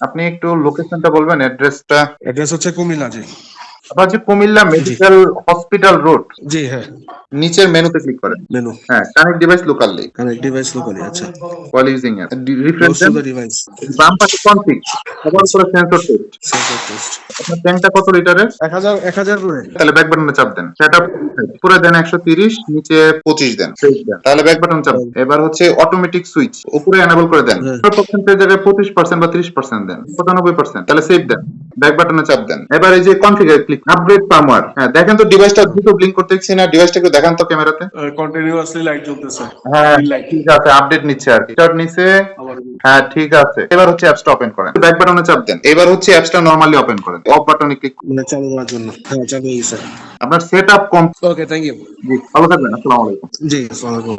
আপনি একটু লোকেশনটা বলবেন অ্যাড্রেসটা অ্যাড্রেস হচ্ছে কুমিল্লা জি। আপনার যে কুমিল্লা মেডিকেল হসপিটাল রোড। জি হ্যাঁ। নিচের মেনুতে ক্লিক করেন। মেনু। হ্যাঁ connect device locally connect device locally আচ্ছা। Using it refresh the device বাম পাশে কনফিগ সবার উপরে সেন্সর টেস্ট সেন্সর টেস্ট আপনার ট্যাঙ্কটা কত লিটারের 1000 1000 করে তাহলে ব্যাক বাটনে চাপ দেন। সেটআপ পুরো দেন 130 নিচে 25 দেন। তাহলে ব্যাক বাটন চাপ। এবার হচ্ছে অটোমেটিক সুইচ উপরে এনেবল করে দেন। পার্সেন্টের জায়গায় 25% বা 30% দেন। 95% তাহলে সেভ দেন। ব্যাক বাটনে চাপ দেন। এবার এই যে কনফিগার ক্লিক আপগ্রেড ফার্মওয়্যার হ্যাঁ দেখেন তো ডিভাইসটা দ্রুত ব্লিঙ্ক করতে দেখছি না ডিভাইসটা একটু দেখান তো ক্যামেরাতে কন্টিনিউয়াসলি লাইট জ্বলতেছে। হ্যাঁ ঠিক আছে আপডেট নিচ্ছে আর কি। স্টার্ট আবার হ্যাঁ ঠিক আছে। এবার হচ্ছে অ্যাপসটা ওপেন করেন। ব্যাক বাটনে চাপ দেন। এবার হচ্ছে অ্যাপসটা নরমালি ওপেন করেন। অফ বাটনে ক্লিক মানে চালু করার জন্য। হ্যাঁ চালু হয়ে গেছে। আপনার সেটআপ কম ওকে থ্যাংক ইউ ভালো থাকবেন আসসালামু আলাইকুম। জি আসসালামু আলাইকুম।